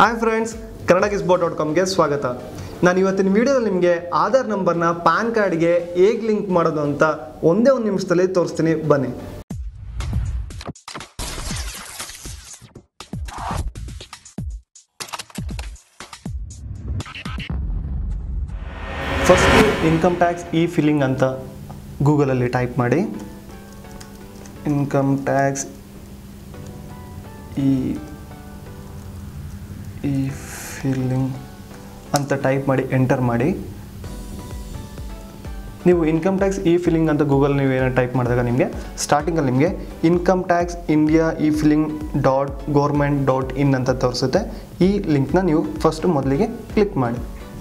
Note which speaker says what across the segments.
Speaker 1: Hi friends Kannada ಗಿಸ್ಬೋ dot ಕಾಮ್ಗೆ ಸ್ವಾಗತ. ನಾನು ಇವತ್ತಿನ ವಿಡಿಯೋದಲ್ಲಿ ನಿಮಗೆ ಆಧಾರ್ ನಂಬರ್ನ ಪ್ಯಾನ್ ಕಾರ್ಡ್ಗೆ ಹೇಗೆ ಲಿಂಕ್ ಮಾಡೋದು ಅಂತ ಒಂದೇ ಒಂದು ನಿಮಿಷದಲ್ಲಿ ತೋರಿಸ್ತೀನಿ. ಬನ್ನಿ. First income tax e filing ಅಂತ ಗೂಗಲಲ್ಲಿ ಟೈಪ್ ಮಾಡಿ. Income tax e e filing ಅಂತ ಟೈಪ್ ಮಾಡಿ ಎಂಟರ್ ಮಾಡಿ. ನೀವು ಇನ್ಕಮ್ ಟ್ಯಾಕ್ಸ್ ಇ ಫಿಲ್ಲಿಂಗ್ ಅಂತ ಗೂಗಲ್ ನೀವು ಏನೋ ಟೈಪ್ ಮಾಡಿದಾಗ ನಿಮಗೆ ಸ್ಟಾರ್ಟಿಂಗಲ್ಲಿ ನಿಮಗೆ income tax India e filing dot government dot in ಅಂತ ತೋರಿಸುತ್ತೆ. ಈ ಲಿಂಕ್ನ ನೀವು ಫಸ್ಟ್ ಮೊದಲಿಗೆ ಕ್ಲಿಕ್ ಮಾಡಿ.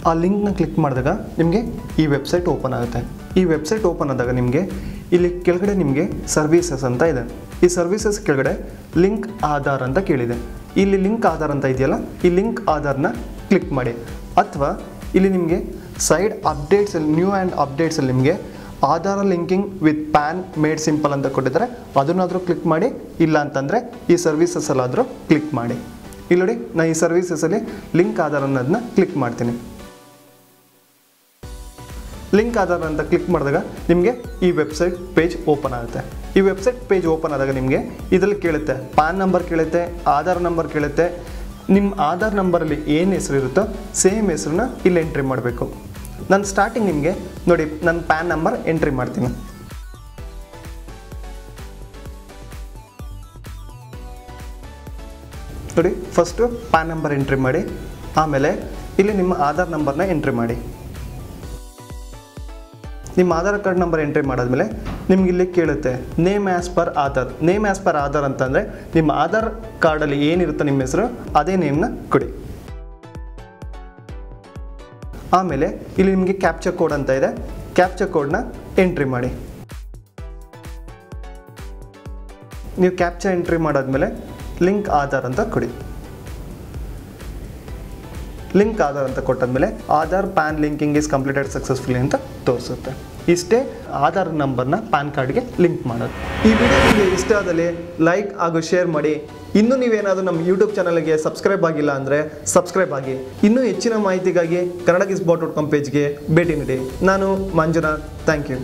Speaker 1: ಆ ಲಿಂಕ್ನ ಕ್ಲಿಕ್ ಮಾಡಿದಾಗ ನಿಮಗೆ ಈ ವೆಬ್ಸೈಟ್ ಓಪನ್ ಆಗುತ್ತೆ. ಈ ವೆಬ್ಸೈಟ್ ಓಪನ್ ಆದಾಗ ನಿಮಗೆ ಇಲ್ಲಿ ಕೆಳಗಡೆ ನಿಮಗೆ ಸರ್ವೀಸಸ್ ಅಂತ ಇದೆ. ಈ ಸರ್ವೀಸಸ್ ಕೆಳಗಡೆ ಲಿಂಕ್ ಆಧಾರ್ ಅಂತ ಕೇಳಿದೆ. ಇಲ್ಲಿ ಲಿಂಕ್ ಆಧಾರ್ ಅಂತ ಇದೆಯಲ್ಲ, ಈ ಲಿಂಕ್ ಆಧಾರ್ನ ಕ್ಲಿಕ್ ಮಾಡಿ. ಅಥವಾ ಇಲ್ಲಿ ನಿಮಗೆ ಸೈಡ್ ಅಪ್ಡೇಟ್ಸಲ್ಲಿ ನ್ಯೂ ಆ್ಯಂಡ್ ಅಪ್ಡೇಟ್ಸಲ್ಲಿ ನಿಮಗೆ Aadhaar linking with PAN made simple ಅಂತ ಕೊಟ್ಟಿದ್ದಾರೆ. ಅದನ್ನಾದರೂ ಕ್ಲಿಕ್ ಮಾಡಿ, ಇಲ್ಲ ಅಂತಂದರೆ ಈ ಸರ್ವಿಸಸ್ಸಲ್ಲಾದರೂ ಕ್ಲಿಕ್ ಮಾಡಿ. ಇಲ್ಲಿ ನೋಡಿ ನಾನು ಈ ಸರ್ವಿಸಸ್ಸಲ್ಲಿ ಲಿಂಕ್ ಆಧಾರ ಅನ್ನೋದನ್ನ ಕ್ಲಿಕ್ ಮಾಡ್ತೀನಿ. ಲಿಂಕ್ ಆಧಾರ್ ಅಂತ ಕ್ಲಿಕ್ ಮಾಡಿದಾಗ ನಿಮಗೆ ಈ ವೆಬ್ಸೈಟ್ ಪೇಜ್ ಓಪನ್ ಆಗುತ್ತೆ. ಈ ವೆಬ್ಸೈಟ್ ಪೇಜ್ ಓಪನ್ ಆದಾಗ ನಿಮಗೆ ಇದರಲ್ಲಿ ಕೇಳುತ್ತೆ. ಪ್ಯಾನ್ ನಂಬರ್ ಕೇಳುತ್ತೆ, ಆಧಾರ್ ನಂಬರ್ ಕೇಳುತ್ತೆ. ನಿಮ್ಮ ಆಧಾರ್ ನಂಬರಲ್ಲಿ ಏನು ಹೆಸರು ಇರುತ್ತೋ ಸೇಮ್ ಹೆಸರನ್ನ ಇಲ್ಲಿ ಎಂಟ್ರಿ ಮಾಡಬೇಕು. ನಾನು ಸ್ಟಾರ್ಟಿಂಗ್ ನಿಮಗೆ ನೋಡಿ ನನ್ನ ಪ್ಯಾನ್ ನಂಬರ್ ಎಂಟ್ರಿ ಮಾಡ್ತೀನಿ. ನೋಡಿ ಫಸ್ಟು ಪ್ಯಾನ್ ನಂಬರ್ ಎಂಟ್ರಿ ಮಾಡಿ, ಆಮೇಲೆ ಇಲ್ಲಿ ನಿಮ್ಮ ಆಧಾರ್ ನಂಬರ್ನ ಎಂಟ್ರಿ ಮಾಡಿ. ನಿಮ್ಮ ಆಧಾರ್ ಕಾರ್ಡ್ ನಂಬರ್ ಎಂಟ್ರಿ ಮಾಡಾದ್ಮೇಲೆ ನಿಮ್ಗೆ ಇಲ್ಲಿ ಕೇಳುತ್ತೆ name as per Aadhaar name as per Aadhaar ಅಂತಂದರೆ ನಿಮ್ಮ ಆಧಾರ್ ಕಾರ್ಡಲ್ಲಿ ಏನಿರುತ್ತೆ ನಿಮ್ಮ ಹೆಸರು, ಅದೇ ನೇಮ್ನ ಕೊಡಿ. ಆಮೇಲೆ ಇಲ್ಲಿ ನಿಮಗೆ ಕ್ಯಾಪ್ಚರ್ ಕೋಡ್ ಅಂತ ಇದೆ. ಕ್ಯಾಪ್ಚರ್ ಕೋಡ್ನ ಎಂಟ್ರಿ ಮಾಡಿ. ನೀವು ಕ್ಯಾಪ್ಚರ್ ಎಂಟ್ರಿ ಮಾಡಾದ್ಮೇಲೆ ಲಿಂಕ್ ಆಧಾರ್ ಅಂತ ಕೊಡಿ. ಲಿಂಕ್ ಆಧಾರ್ ಅಂತ ಕೊಟ್ಟಾದ್ಮೇಲೆ Aadhaar PAN linking is completed successfully ಅಂತ ತೋರಿಸುತ್ತೆ. ಇಷ್ಟೇ ಆಧಾರ್ ನಂಬರ್ನ ಪ್ಯಾನ್ ಕಾರ್ಡ್ಗೆ ಲಿಂಕ್ ಮಾಡೋದು. ಈ ವಿಡಿಯೋ ನಿಮಗೆ ಇಷ್ಟ ಆದಲ್ಲಿ ಲೈಕ್ ಹಾಗೂ ಶೇರ್ ಮಾಡಿ. ಇನ್ನೂ ನೀವೇನಾದರೂ ನಮ್ಮ ಯೂಟ್ಯೂಬ್ ಚಾನಲ್ಗೆ ಸಬ್ಸ್ಕ್ರೈಬ್ ಆಗಿಲ್ಲ ಅಂದರೆ ಸಬ್ಸ್ಕ್ರೈಬ್ ಆಗಿ. ಇನ್ನೂ ಹೆಚ್ಚಿನ ಮಾಹಿತಿಗಾಗಿ Kannada Gizbot dot com ಪೇಜ್ಗೆ ಭೇಟಿ ನೀಡಿ. ನಾನು ಮಂಜುನಾಥ್. Thank you.